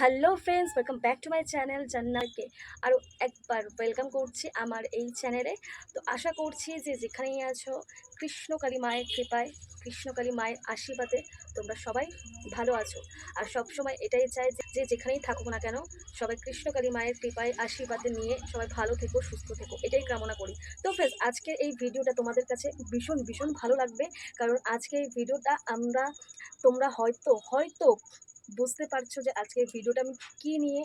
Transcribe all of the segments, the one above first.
Hello friends welcome back to my channel জান্নাকে আরও একবার welcome করছি আমার এই চ্যানেলে তো আশা করছি যে যেখানেই আছো কৃষ্ণকালী মায়ের কৃপায় কৃষ্ণকালী মায়ের আশীর্বাদে তোমরা সবাই ভালো আছো। আর সবসময় এটাই চাই যে- যে যেখানেই থাকুক না কেন, সবাই কৃষ্ণকালী মায়ের কৃপায় আশীর্বাদে নিয়ে সবাই ভালো থেকো, সুস্থ থেকো, এটাই কামনা করি। তো ফ্রেন্ডস আজকের এই ভিডিওটা তোমাদের কাছে ভীষণ ভীষণ ভালো লাগবে। কারণ আজকে এই ভিডিওটা আমরা, তোমরা হয়তো হয়তো বুঝতে পারছ যে আজকের ভিডিওটা আমি কী নিয়ে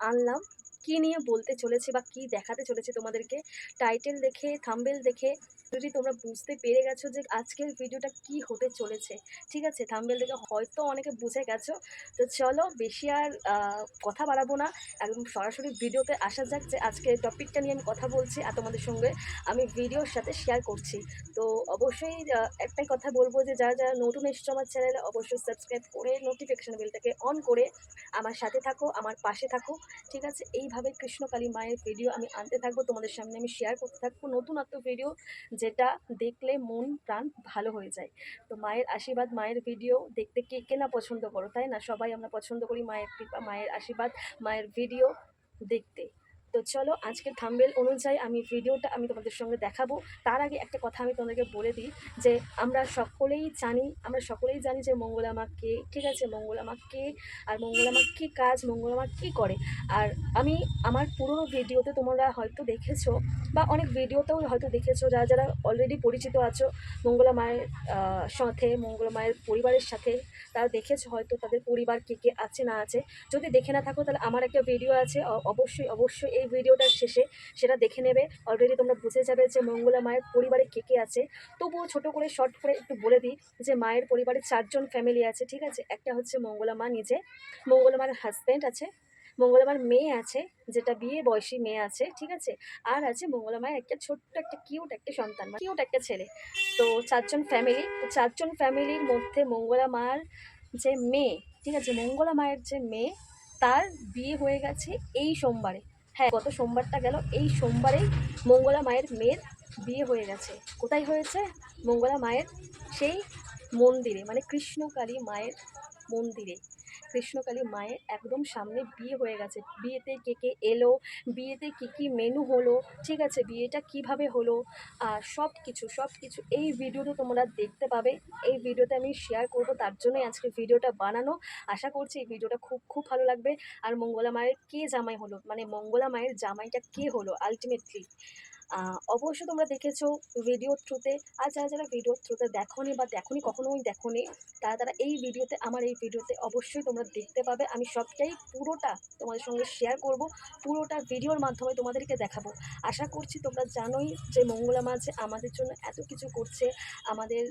আনলাম? কী নিয়ে বলতে চলেছে বা কী দেখাতে চলেছে তোমাদেরকে? টাইটেল দেখে থাম্বেল দেখে, যদি তোমরা বুঝতে পেরে গেছো যে আজকের ভিডিওটা কি হতে চলেছে, ঠিক আছে? থাম্বেল দেখে হয়তো অনেকে বুঝে গেছো। তো চলো, বেশি আর কথা বাড়াবো না। একদম সরাসরি ভিডিওতে আসা যাক যে আজকের টপিকটা নিয়ে আমি কথা বলছি আর তোমাদের সঙ্গে আমি ভিডিওর সাথে শেয়ার করছি। তো অবশ্যই একটাই কথা বলব যে যারা যারা নতুন এসছো আমার চ্যানেলে অবশ্যই সাবস্ক্রাইব করে নোটিফিকেশন বেলটাকে অন করে আমার সাথে থাকো, আমার পাশে থাকো, ঠিক আছে? এইভাবে কৃষ্ণকালী মায়ের ভিডিও আমি আনতে থাকব। তোমাদের সামনে আমি শেয়ার করতে থাকব নতুনত্ব ভিডিও যেটা দেখলে মন, প্রাণ ভালো হয়ে যায়। তো মায়ের আশীর্বাদ, মায়ের ভিডিও দেখতে কে কে না পছন্দ করো, তাই না? সবাই আমরা পছন্দ করি মায়ের কৃপা, মায়ের আশীর্বাদ, মায়ের ভিডিও দেখতে। তো চলো আজকের থাম্বেল অনুযায়ী আমি ভিডিওটা আমি তোমাদের সঙ্গে দেখাবো। তার আগে একটা কথা আমি তোমাদেরকে বলে দিই যে আমরা সকলেই জানি, আমরা সকলেই জানি যে মঙ্গলামা কে, ঠিক আছে? মঙ্গলামা কে আর মঙ্গলামা কী কাজ মঙ্গলামা কী করে? আর আমি আমার পুরনো ভিডিওতে তোমরা হয়তো দেখেছ বা অনেক ভিডিওতেও হয়তো দেখেছ যারা যারা অলরেডি পরিচিত আছো, মঙ্গলা মায়ের সাথে, মঙ্গলা মায়ের পরিবারের সাথে, তারা দেখেছ হয়তো তাদের পরিবার কে কে আছে, না আছে। যদি দেখে না থাকো তাহলে আমার একটা ভিডিও আছে। অবশ্যই অবশ্যই এই ভিডিওটার শেষে সেটা দেখে নেবে। অলরেডি তোমরা বুঝে যাবে যে মঙ্গলা মায়ের পরিবারে কে কে আছে। তবুও ছোট করে শর্ট করে একটু বলে দিই যে মায়ের পরিবারে চারজন ফ্যামিলি আছে, ঠিক আছে? একটা হচ্ছে মঙ্গলা মা নিজে, মঙ্গলা মার হাজব্যান্ড আছে, মঙ্গলা মার মেয়ে আছে, যেটা বিয়ে বয়সী মেয়ে আছে, ঠিক আছে? আর আছে মঙ্গলা মায়ের একটা ছোট্ট একটা কিউট একটা সন্তান কিউট একটা ছেলে। তো চারজন ফ্যামিলি তো চারজন ফ্যামিলির মধ্যে মঙ্গলা মার যে মেয়ে, ঠিক আছে? মঙ্গলা মায়ের যে মেয়ে, তার বিয়ে হয়ে গেছে এই সোমবারে। হ্যাঁ গত সোমবারটা গেল, এই সোমবারেই মঙ্গলা মায়ের মেয়ের বিয়ে হয়ে গেছে। কোথায় হয়েছে? মঙ্গলা মায়ের সেই মন্দিরে মানে কৃষ্ণকালী মায়ের মন্দিরে। কৃষ্ণকালী মায়ের একদম সামনে বিয়ে হয়ে গেছে। বিয়েতে কে কে এলো, বিয়েতে কী কী মেনু হলো, ঠিক আছে, বিয়েটা কীভাবে হলো আর সব কিছু সব কিছু এই ভিডিওতে তোমরা দেখতে পাবে। এই ভিডিওতে আমি শেয়ার করব, তার জন্যই আজকে ভিডিওটা বানানো। আশা করছি এই ভিডিওটা খুব খুব ভালো লাগবে। আর মঙ্গলা মায়ের কে জামাই হলো? মানে মঙ্গলা মায়ের জামাইটা কে হলো আলটিমেটলি অবশ্যই তোমরা দেখেছ ভিডিও থ্রুতে আর যারা যারা ভিডিও থ্রুতে দেখোনি বা দেখোনি, কখনোই দেখো দেখোনি, তারা তারা এই ভিডিওতে আমার এই ভিডিওতে অবশ্যই তোমরা দেখতে পাবে। আমি সবটাই পুরোটা তোমাদের সঙ্গে শেয়ার করব, পুরোটা ভিডিওর মাধ্যমে তোমাদেরকে দেখাবো। আশা করছি তোমরা জানোই যে মঙ্গলা মা আমাদের জন্য এত কিছু করছে, আমাদের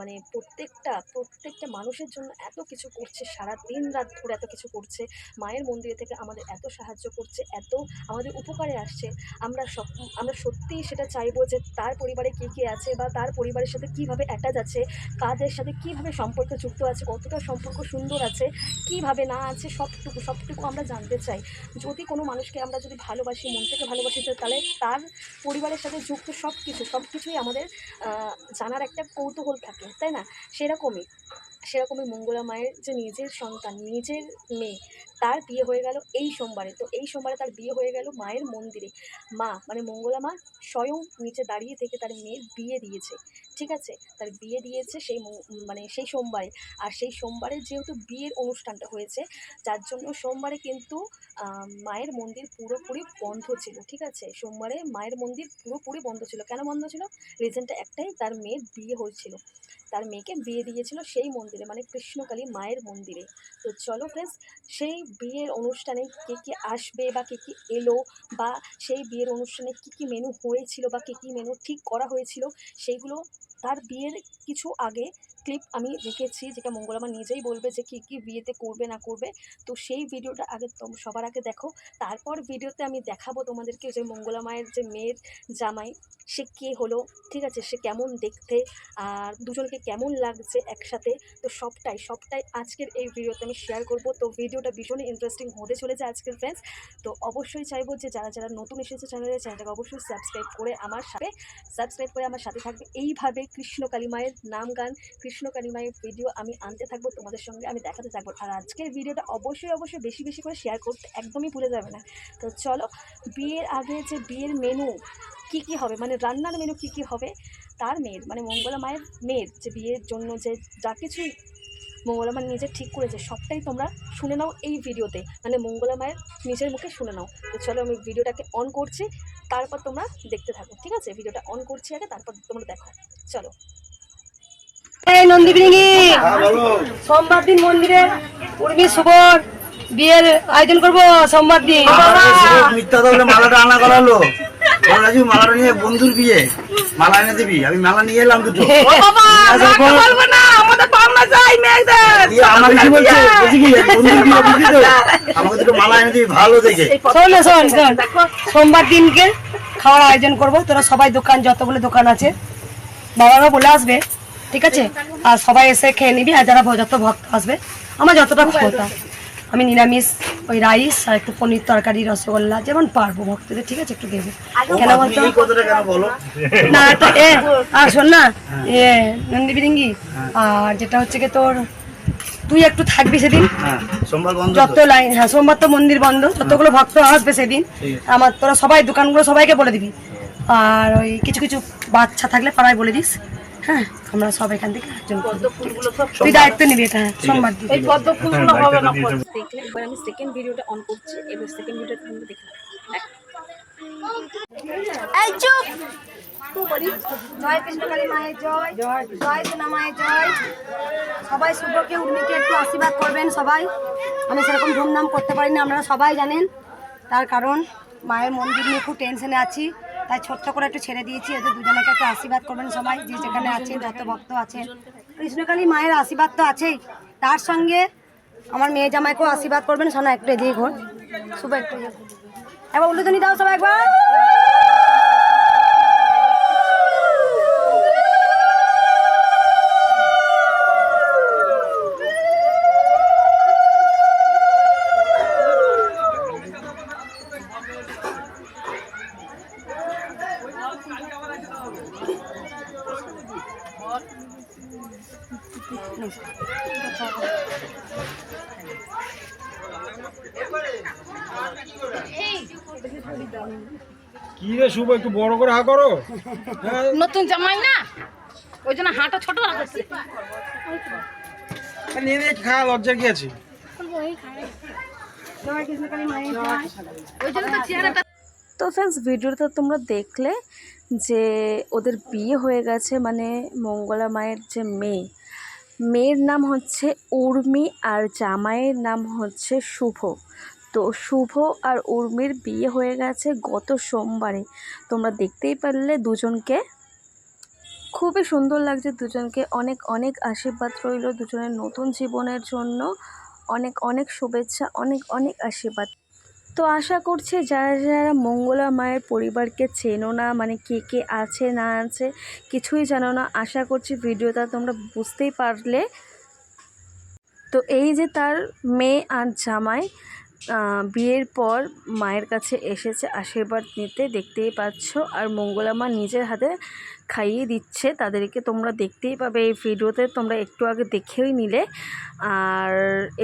মানে প্রত্যেকটা প্রত্যেকটা মানুষের জন্য এত কিছু করছে, সারা দিন রাত ধরে এত কিছু করছে, মায়ের মন্দিরে থেকে আমাদের এত সাহায্য করছে, এত আমাদের উপকারে আসছে। আমরা সব আমরা সত্যিই সেটা চাইব যে তার পরিবারে কে কে আছে বা তার পরিবারের সাথে কীভাবে অ্যাটাচ আছে, কাদের সাথে কীভাবে সম্পর্ক যুক্ত আছে, কতটা সম্পর্ক সুন্দর আছে, কীভাবে না আছে, সবটুকু সবটুকু আমরা জানতে চাই। যদি কোনো মানুষকে আমরা যদি ভালোবাসি, মন থেকে ভালোবাসি তাহলে তার পরিবারের সাথে যুক্ত সব কিছু সব কিছুই আমাদের জানার একটা কৌতূহল থাকে, তাই না? সেরকমই। সেরকমই মঙ্গলা মায়ের যে নিজের সন্তান, নিজের মেয়ে, তার বিয়ে হয়ে গেল এই সোমবারে। তো এই সোমবারে তার বিয়ে হয়ে গেল মায়ের মন্দিরে। মা মানে মঙ্গলা মা স্বয়ং নিচে দাঁড়িয়ে থেকে তার মেয়ের বিয়ে দিয়েছে। ঠিক আছে? তার বিয়ে দিয়েছে সেই মানে সেই সোমবারে। আর সেই সোমবারে যেহেতু বিয়ের অনুষ্ঠানটা হয়েছে, যার জন্য সোমবারে কিন্তু মায়ের মন্দির পুরোপুরি বন্ধ ছিল। ঠিক আছে? সোমবারে মায়ের মন্দির পুরোপুরি বন্ধ ছিল। কেন বন্ধ ছিল? রিজনটা একটাই, তার মেয়ের বিয়ে হয়েছিল। তার মেয়েকে বিয়ে দিয়েছিল সেই মন্দিরে। মানে কৃষ্ণকালী মায়ের মন্দিরে। তো চলো ফ্রেন্ডস সেই বিয়ের অনুষ্ঠানে কে কী আসবে বা কে কী এলো বা সেই বিয়ের অনুষ্ঠানে কী কী মেনু হয়েছিল বা কে কী মেনু ঠিক করা হয়েছিল, সেইগুলো তার বিয়ের কিছু আগে ক্লিপ আমি রেখেছি যেটা মঙ্গলামা নিজেই বলবে যে কী কী বিয়েতে করবে, না করবে। তো সেই ভিডিওটা আগে সবার আগে দেখো। তারপর ভিডিওতে আমি দেখাবো তোমাদেরকে যে মঙ্গলা মায়ের যে মেয়ের জামাই, সে কে হলো, ঠিক আছে? সে কেমন দেখতে, আর দুজনকে কেমন লাগছে একসাথে? তো সবটাই সবটাই আজকের এই ভিডিওতে আমি শেয়ার করব। তো ভিডিওটা ভীষণই ইন্টারেস্টিং হতে চলেছে আজকের ফ্রেন্ডস তো অবশ্যই চাইব যে যারা যারা নতুন এসেছে চ্যানেলে চ্যানেলটাকে অবশ্যই সাবস্ক্রাইব করে আমার সাথে সাবস্ক্রাইব করে আমার সাথে থাকবে। এইভাবে কৃষ্ণ কালী মায়ের নাম গান কৃষ্ণ কালিমায়ের ভিডিও আমি আনতে থাকব, তোমাদের সঙ্গে আমি দেখাতে থাকব। আর আজকের ভিডিওটা অবশ্যই অবশ্যই বেশি বেশি করে শেয়ার করতে একদমই ভুলে যাবে না। তো চলো, বিয়ের আগে যে বিয়ের মেনু কি কি হবে? মানে রান্নার মেনু কি কি হবে? তার মেয়ের মানে মঙ্গলা মায়ের মেয়ের যে বিয়ের জন্য যে যা কিছুই মঙ্গলা মায়ের নিজে ঠিক করেছে, সবটাই তোমরা শুনে নাও এই ভিডিওতে মানে মঙ্গলা মায়ের নিজের মুখে শুনে নাও। তো চলো, আমি ভিডিওটাকে অন করছি, তারপর তোমরা দেখতে থাকো, ঠিক আছে? ভিডিওটা অন করছি আগে, তারপর তোমরা দেখো। চলো। এই সোমবার দিন মন্দিরে উর্মি সুবর বিয়ের আয়োজন করব সোমবার দিন। মিথ্যা তাহলে মালাটা আনা করালো। মালাটা নিয়ে বন্ধুর বিয়ে। মালা এনে দিবি। আমি মালা নিয়ে এলাম দুটো। সোমবার দিনকে খাওয়ার আয়োজন করব। তোরা সবাই দোকান যতগুলো দোকান আছে বাবারা বলে আসবে। ঠিক আছে? আর সবাই এসে খেয়ে নিবি আর যারা যত ভক্ত আসবে আমার যতটা ক্ষমতা। আমি নিরামিষ ওই রাইস আর একটু পনির তরকারি রসগোল্লা যেমন পারব ভক্তদের ঠিক আছে? একটু দেবে কেন বলতো না তো এ আর শোন না এ নন্দী বিরিঙ্গি আর যেটা হচ্ছে কি তোর তুই একটু থাকবি সেদিন। হ্যাঁ সোমবার বন্ধ যত লাইন হ্যাঁ সোমবার তো মন্দির বন্ধ যতগুলো ভক্ত আসবে সেদিন আমার তোরা সবাই দোকানগুলো সবাইকে বলে দিবি। আর ওই কিছু কিছু বাচ্চা থাকলে পাড়ায় বলে দিস। হ্যাঁ আমরা সব এখান থেকে একজন তুই দায়িত্ব নিবি এটা হ্যাঁ, দেখলে এবার আমি সেকেন্ড ভিডিওটা অন করছি এবার সেকেন্ড ভিডিওটা দেখে। জয় কৃষ্ণকালী মায়ের জয় জয় জয় সোনা মায়ের জয়। সবাই শুভকে উর্মিকে একটু আশীর্বাদ করবেন সবাই। আমি সেরকম ধুমধাম করতে পারি না আপনারা সবাই জানেন। তার কারণ মায়ের মন্দির নিয়ে খুব টেনশনে আছি। তাই ছোট্ট করে একটু ছেড়ে দিয়েছি। এদের দুজনকে একটু আশীর্বাদ করবেন সবাই, যে যেখানে আছেন যত ভক্ত আছেন। কৃষ্ণকালী মায়ের আশীর্বাদ তো আছেই। তার সঙ্গে আমার মেয়ে জামাইকেও আশীর্বাদ করবেন। সোনা একটু এদিকে ঘর। শুভ একটু। এবার উল্লুধনি দাও সবাই একবার। কি রে শুভ একটু বড় করে হা করো। হ্যাঁ। নতুন জামাই না? ওই জন্য হাঁটা ছোট নিয়ে নিয়ে খাওয়া লজ্জা কি আছে? তো ফ্রেন্ডস ভিডিওটা তোমরা দেখলে যে ওদের বিয়ে হয়ে গেছে মানে মঙ্গলা মায়ের যে মেয়ে। মেয়ের নাম হচ্ছে উর্মি আর জামাইয়ের নাম হচ্ছে শুভ। তো শুভ আর উর্মির বিয়ে হয়ে গেছে গত সোমবারে। তোমরা দেখতেই পারলে দুজনকে। খুবই সুন্দর লাগছে দুজনকে। অনেক অনেক আশীর্বাদ রইল দুজনের নতুন জীবনের জন্য। অনেক অনেক শুভেচ্ছা, অনেক অনেক আশীর্বাদ। তো আশা করছি যারা যারা মঙ্গলা মায়ের পরিবারকে চেনো না মানে কে কে আছে, না আছে, কিছুই জানো না, আশা করছি ভিডিওটা তোমরা বুঝতেই পারলে। তো এই যে তার মেয়ে আর জামাই বিয়ের পর মায়ের কাছে এসেছে আশীর্বাদ নিতে, দেখতেই পাচ্ছ। আর মঙ্গলা মা নিজের হাতে খাইয়ে দিচ্ছে তাদেরকে। তোমরা দেখতেই পাবে এই ভিডিওতে, তোমরা একটু আগে দেখেই নিলে। আর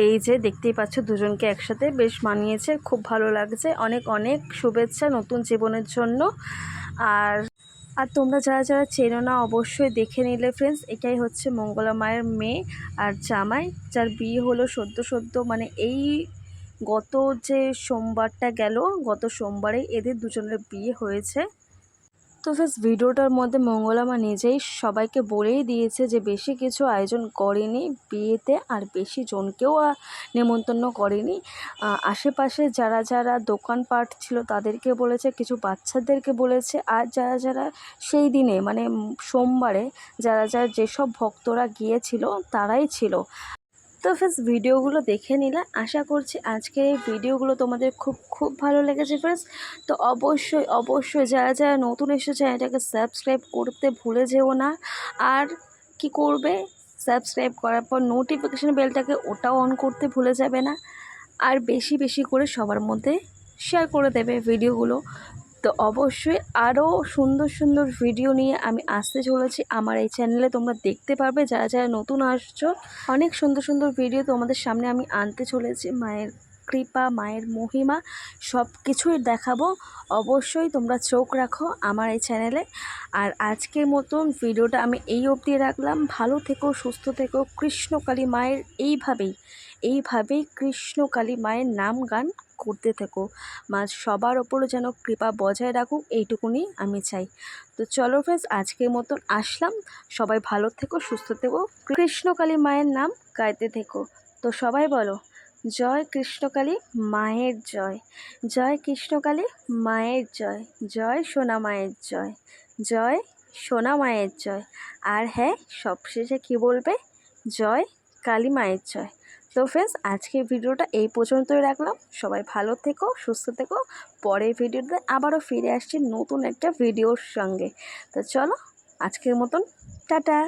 এই যে দেখতেই পাচ্ছ, দুজনকে একসাথে বেশ মানিয়েছে, খুব ভালো লাগছে। অনেক অনেক শুভেচ্ছা নতুন জীবনের জন্য। আর আর তোমরা যারা যারা চেনো না, অবশ্যই দেখে নিলে ফ্রেন্ডস এটাই হচ্ছে মঙ্গলা মায়ের মেয়ে আর জামাই, যার বিয়ে হলো সদ্য সদ্য মানে এই গত যে সোমবারটা গেল, গত সোমবারে এদের দুজনের বিয়ে হয়েছে। তো ফেস ভিডিওটার মধ্যে মঙ্গলামা নিজেই সবাইকে বলেই দিয়েছে যে বেশি কিছু আয়োজন করেনি বিয়েতে আর বেশি জনকেও নেমন্তন্ন করেনি। আশেপাশে যারা যারা দোকানপাট ছিল তাদেরকে বলেছে, কিছু বাচ্চাদেরকে বলেছে, আর যারা যারা সেই দিনে মানে সোমবারে যারা যারা যেসব ভক্তরা গিয়েছিল তারাই ছিল। তো ফ্রেন্ডস ভিডিওগুলো দেখে নিলে আশা করছি আজকের এই ভিডিওগুলো তোমাদের খুব খুব ভালো লেগেছে ফ্রেন্ডস তো অবশ্যই অবশ্যই যারা যারা নতুন এসেছে চ্যানেলটাকে সাবস্ক্রাইব করতে ভুলে যেও না। আর কি করবে? সাবস্ক্রাইব করার পর নোটিফিকেশান বেলটাকে ওটাও অন করতে ভুলে যাবে না। আর বেশি বেশি করে সবার মধ্যে শেয়ার করে দেবে ভিডিওগুলো তো অবশ্যই আরও সুন্দর সুন্দর ভিডিও নিয়ে আমি আসতে চলেছি আমার এই চ্যানেলে তোমরা দেখতে পারবে, যারা যারা নতুন আসছো, অনেক সুন্দর সুন্দর ভিডিও তোমাদের সামনে আমি আনতে চলেছি। মায়ের কৃপা, মায়ের মহিমা সব কিছুই দেখাবো। অবশ্যই তোমরা চোখ রাখো আমার এই চ্যানেলে আর আজকের মতন ভিডিওটা আমি এই অবধি রাখলাম। ভালো থেকো, সুস্থ থেকো। কৃষ্ণকালী মায়ের এইভাবেই এইভাবেই কৃষ্ণকালী মায়ের নাম গান করতে থেকো। মা, সবার ওপরও যেন কৃপা বজায় রাখুক, এইটুকুনি আমি চাই। তো চলো ফ্রেন্ডস আজকের মতন আসলাম। সবাই ভালো থেকো, সুস্থ থেকো। কৃষ্ণকালী মায়ের নাম গাইতে থেকো। তো সবাই বলো, জয় কৃষ্ণকালী মায়ের জয়। জয় কৃষ্ণকালী মায়ের জয়। জয় সোনা মায়ের জয়। জয় সোনা মায়ের জয়। আর হ্যাঁ সবশেষে কী বলবে? জয় কালী মায়ের জয়। তো ফ্রেন্ডস আজকের ভিডিওটা এই পর্যন্তই রাখলাম। সবাই ভালো থেকো, সুস্থ থেকো। পরের ভিডিওতে আবারও ফিরে আসছি নতুন একটা ভিডিওর সঙ্গে। তো চলো, আজকের মতন, টাটা।